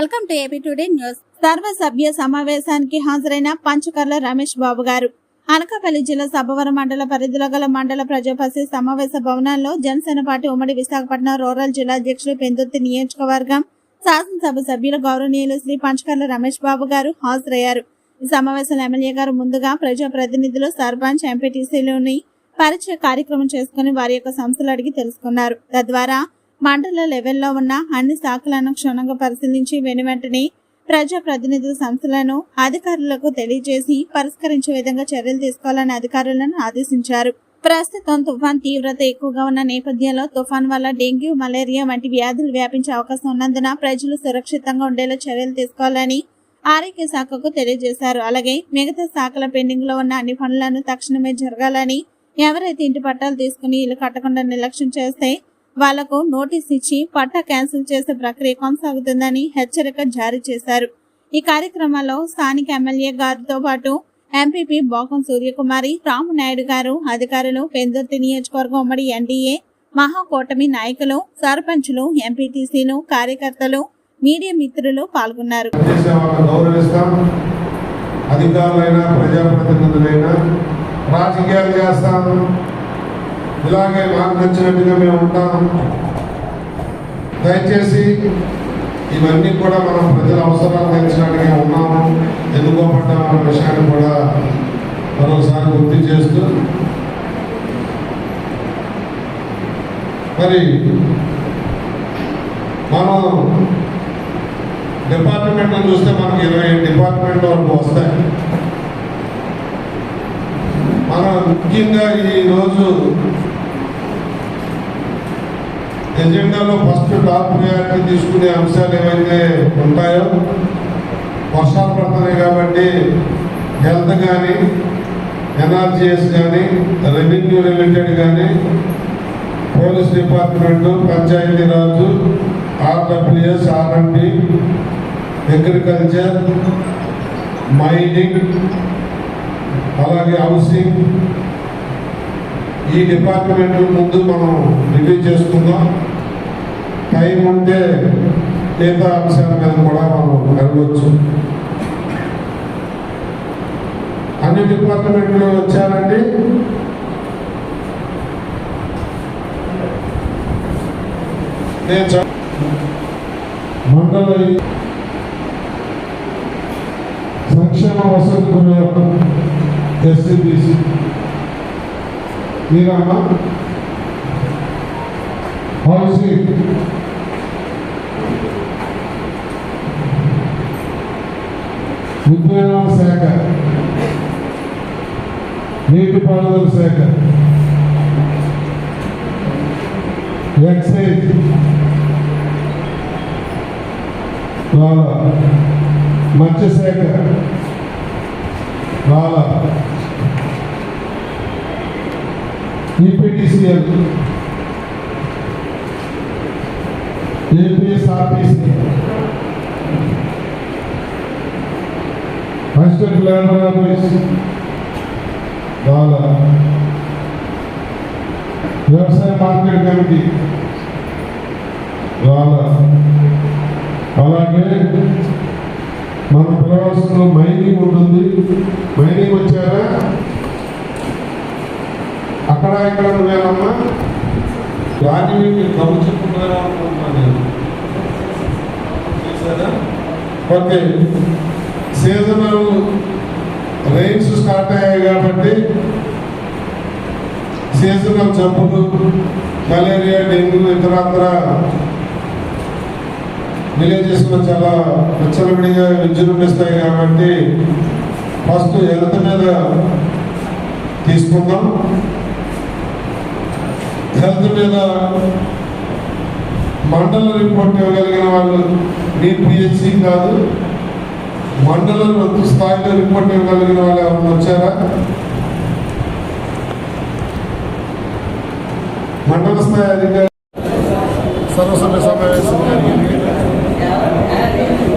Welcome to AP today news. సర్వసభ్య సమావేశానికి హాజరైన పంచకర్ల రమేష్ బాబు గారు. అనకాపల్లి జిల్లా సభవరం మండల పరిధిలో గల మండల ప్రజాపతి సమావేశ భవనాల్లో జనసేన పార్టీ ఉమ్మడి విశాఖపట్నం రూరల్ జిల్లా అధ్యక్షులు పెందుర్తి నియోజకవర్గం శాసనసభ సభ్యులు గౌరవనీయులు శ్రీ పంచకర్ల రమేష్ బాబు గారు హాజరయ్యారు. ఈ సమావేశంలో ఎమ్మెల్యే గారు ముందుగా ప్రజా ప్రతినిధులు సర్పంచ్ ఎంపీటీసీలోని పరిచయ కార్యక్రమం చేసుకుని వారి యొక్క సంస్థలు అడిగి తెలుసుకున్నారు. తద్వారా మండల లెవెల్లో ఉన్న అన్ని శాఖలను క్షుణ్ణంగా పరిశీలించి వెనువెంటనే ప్రజా ప్రతినిధుల సంస్థలను అధికారులకు తెలియజేసి పరిష్కరించే విధంగా చర్యలు తీసుకోవాలని అధికారులను ఆదేశించారు. ప్రస్తుతం తుఫాన్ తీవ్రత ఎక్కువగా ఉన్న నేపథ్యంలో తుఫాన్ వల్ల డెంగ్యూ మలేరియా వంటి వ్యాధులు వ్యాపించే అవకాశం ఉన్నందున ప్రజలు సురక్షితంగా ఉండేలా చర్యలు తీసుకోవాలని ఆరోగ్య శాఖకు తెలియజేశారు. అలాగే మిగతా శాఖల పెండింగ్లో ఉన్న అన్ని పనులను తక్షణమే జరగాలని ఎవరైతే ఇంటి పట్టాలు తీసుకుని ఇల్లు కట్టకుండా నిర్లక్ష్యం చేస్తే వాళ్ళకు నోటీస్ ఇచ్చి పట్టా క్యాన్సిల్ చేసే ప్రక్రియ కొనసాగుతుందని హెచ్చరిక జారీ చేశారు. ఈ కార్యక్రమంలో స్థానిక ఎమ్మెల్యే గారితో పాటు ఎంపీపీ బోకం సూర్యకుమారి రామునాయుడు గారు అధికారులు పెందుర్తి నియోజకవర్గం ఉమ్మడి ఎన్డీఏ మహాకూటమి నాయకులు సర్పంచులు ఎంపీటీసీలు కార్యకర్తలు మీడియా మిత్రులు పాల్గొన్నారు. అధికారులైనా ప్రజాప్రతినిధులైనా రాజకీయాలు చేస్తాం. ఇలాగే మాకు నచ్చినట్టుగా మేము ఉంటాం దయచేసి ఇవన్నీ కూడా మనం ప్రజల అవసరాలు తీర్చడానికి ఉన్నాము. ఎందుకో పడ్డాము విషయాన్ని కూడా మరొకసారి గుర్తు చేస్తూ. మరి మనం డిపార్ట్మెంట్లో చూస్తే మనకి ఇరవై డిపార్ట్మెంట్ వరకు వస్తాయి. మనం ముఖ్యంగా ఈరోజు ఎజెండాలో ఫస్ట్ టాప్ ప్రయారిటీ తీసుకునే అంశాలు ఏవైతే ఉంటాయో వర్షాలు పడుతున్నాయి కాబట్టి హెల్త్ కానీ ఎన్ఆర్జిఎస్ కానీ రెవెన్యూ రిలేటెడ్ కానీ police department Panchayati Raj RWS RMD agriculture mining అలాగే హౌసింగ్. ఈ డిపార్ట్మెంట్ ముందు మనం రివ్యూ చేసుకుందాం. టైం ఉంటే మిగతా అంశాల మీద కూడా మనం వెళ్ళవచ్చు. అన్ని డిపార్ట్మెంట్లు వచ్చారండి? నేను సంక్షేమ వసతి గృహ ఎస్సీబీసీ మీరమ్మా హౌసింగ్ ఉద్యాన శాఖ నీటిపారుదల శాఖ ఎక్సైజ్ రాల మత్స్యశాఖ రాల EPTCL APSRTC assistant land office వ్యవసాయ మార్కెట్ కమిటీ. రాల అలాగే మన ప్రవాసంలో మైనింగ్ ఉంటుంది. మైనింగ్ వచ్చారా? అక్కడ ఇక్కడ నువ్వేనమ్మా దాన్ని మీరు గమనించుకుంటారా అనుకుంటున్నాను నేను. చేశారా? ఓకే. సీజనల్ రైన్స్ స్టార్ట్ అయ్యాయి కాబట్టి సీజనల్ జబ్బులు మలేరియా డెంగ్యూ ఇతరత్ర విలేజెస్లో చాలా విచ్చలవిడిగా విజృంభిస్తాయి కాబట్టి ఫస్ట్ హెల్త్ మీద తీసుకుందాం. హెల్త్ మీద మండల రిపోర్ట్ ఇవ్వగలిగిన వాళ్ళు మీ పిహెచ్సి కాదు. మండల స్థాయిలో రిపోర్ట్ ఇవ్వగలిగిన వాళ్ళు ఎవరైనా వచ్చారా? మండల స్థాయి అధికారి సర్వసభ్య సమావేశం జరిగింది.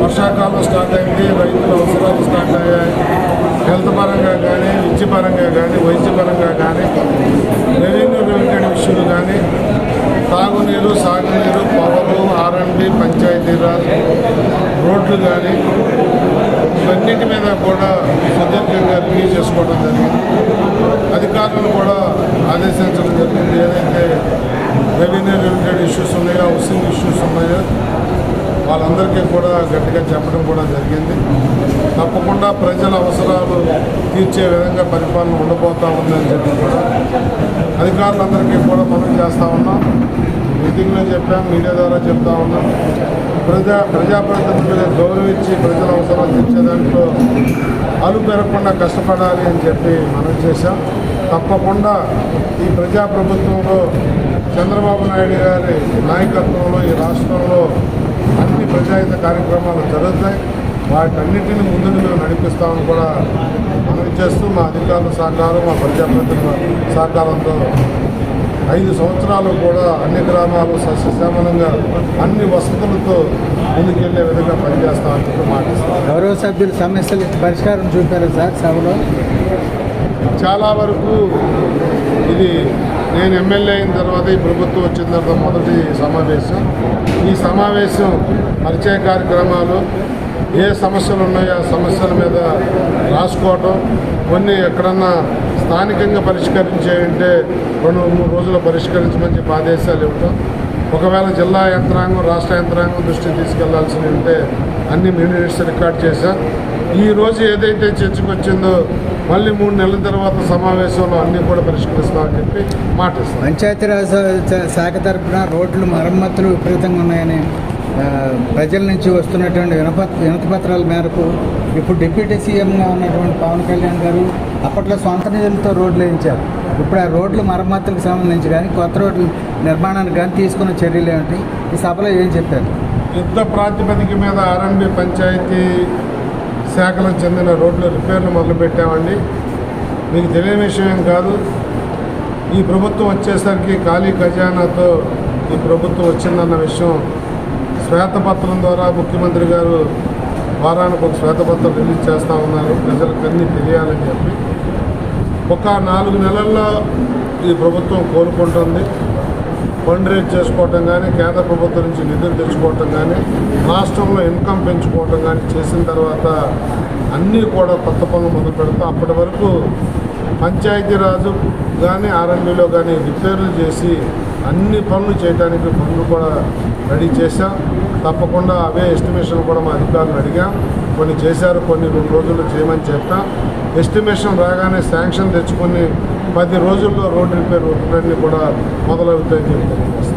వర్షాకాలం స్టార్ట్ అయింది రైతుల అవసరాలు స్టార్ట్ అయ్యాయి. హెల్త్ పరంగా కానీ విద్య పరంగా కానీ వైద్య పరంగా కానీ రెవెన్యూ రిలేటెడ్ ఇష్యూలు కానీ తాగునీరు సాగునీరు పవరు ఆర్ఎండ్బి పంచాయతీరాజ్ రోడ్లు కానీ ఇవన్నిటి మీద కూడా సుదీర్ఘంగా రివ్యూ చేసుకోవడం జరిగింది. అధికారులను కూడా ఆదేశించడం జరిగింది. ఏదైతే రెవెన్యూ రిలేటెడ్ ఇష్యూస్ ఉన్నాయో హౌసింగ్ ఇష్యూస్ ఉన్నాయో వాళ్ళందరికీ కూడా గట్టిగా చెప్పడం కూడా జరిగింది. తప్పకుండా ప్రజల అవసరాలు తీర్చే విధంగా పరిపాలన ఉండబోతా ఉందని చెప్పి కూడా అధికారులందరికీ కూడా మనం చేస్తూ ఉన్నాం. మీటింగ్లో చెప్పాం మీడియా ద్వారా చెప్తా ఉన్నాం. ప్రజా ప్రజాప్రతినిధులు గౌరవించి ప్రజల అవసరాలు తీర్చే దాంట్లో అలు పెరగకుండా కష్టపడాలి అని చెప్పి మనం చేశాం. తప్పకుండా ఈ ప్రజాప్రభుత్వంలో చంద్రబాబు నాయుడు గారి నాయకత్వంలో ఈ రాష్ట్రంలో అన్ని ప్రజాహిత కార్యక్రమాలు జరుగుతాయి. వాటన్నిటిని ముందుకు మేము నడిపిస్తామని కూడా మనం చేస్తూ మా అధికారుల సహకారం మా ప్రజాప్రతినిధుల సహకారంతో ఐదు సంవత్సరాలు కూడా అన్ని గ్రామాలు సస్యశ్యామలంగా అన్ని వసతులతో ముందుకెళ్ళే విధంగా పనిచేస్తామని మాటిస్తాం గౌరవ సభ్యుల సమస్యలు పరిష్కారం చూపారు సార్ సభలో? చాలా వరకు ఇది నేను ఎమ్మెల్యే అయిన తర్వాత ఈ ప్రభుత్వం వచ్చిన తర్వాత మొదటి సమావేశం. ఈ సమావేశం పరిచయ కార్యక్రమాలు ఏ సమస్యలు ఉన్నాయో ఆ సమస్యల మీద రాసుకోవటం కొన్ని ఎక్కడన్నా స్థానికంగా పరిష్కరించేయంటే రెండు మూడు రోజులు పరిష్కరించమని చెప్పి ఆదేశాలు ఇవ్వటం. ఒకవేళ జిల్లా యంత్రాంగం రాష్ట్ర యంత్రాంగం దృష్టికి తీసుకెళ్ళాల్సి ఉంటే అన్ని మినిట్స్ రికార్డ్ చేశాం. ఈరోజు ఏదైతే చర్చకు వచ్చిందో మళ్ళీ మూడు నెలల తర్వాత సమావేశంలో అన్నీ కూడా పరిష్కరిస్తామని చెప్పి మాటిస్తాం. పంచాయతీరాజ్ శా- శాఖ తరఫున రోడ్లు మరమ్మతులు విపరీతంగా ఉన్నాయని ప్రజల నుంచి వస్తున్నటువంటి వినప వినతిపత్రాల మేరకు ఇప్పుడు డిప్యూటీ సీఎంగా ఉన్నటువంటి పవన్ కళ్యాణ్ గారు అప్పట్లో సొంత నిధులతో రోడ్లు వేయించారు. ఇప్పుడు ఆ రోడ్లు మరమ్మతులకు సంబంధించి కానీ కొత్త రోడ్ల నిర్మాణానికి కానీ తీసుకున్న చర్యలు ఏమిటి? ఈ సభలో ఏం చెప్పారు? యుద్ధ ప్రాతిపదిక మీద ఆర్ఎండి పంచాయతీ శాఖలకు చెందిన రోడ్ల రిపేర్లు మొదలుపెట్టామండి. మీకు తెలియని విషయం ఏం కాదు. ఈ ప్రభుత్వం వచ్చేసరికి ఖాళీ ఖజానాతో ఈ ప్రభుత్వం వచ్చిందన్న విషయం శ్వేతపత్రం ద్వారా ముఖ్యమంత్రి గారు వారానికి ఒక శ్వేతపత్రం రిలీజ్ చేస్తూ ఉన్నారు. ప్రజలకు అన్నీ తెలియాలని చెప్పి. ఒక నాలుగు నెలల్లో ఈ ప్రభుత్వం కోరుకుంటుంది ఫండ్ రేట్ చేసుకోవటం కానీ కేంద్ర ప్రభుత్వం నుంచి నిధులు తెచ్చుకోవటం కానీ రాష్ట్రంలో ఇన్కమ్ పెంచుకోవటం కానీ చేసిన తర్వాత అన్నీ కూడా కొత్త పనులు మొదలు పెడతాం అప్పటి వరకు పంచాయతీరాజు కానీ ఆర్ఎండ్బిలో కానీ రిపేర్లు చేసి అన్ని పనులు చేయడానికి పనులు కూడా రెడీ చేశాం. తప్పకుండా అవే ఎస్టిమేషన్ కూడా మా అధికారులు అడిగాం. కొన్ని చేశారు కొన్ని రెండు రోజుల్లో చేయమని చెప్పాం. ఎస్టిమేషన్ రాగానే శాంక్షన్ తెచ్చుకొని పది రోజుల్లో రోడ్డు రిపేర్ వర్క్లన్నీ కూడా మొదలవుతాయని చెప్పి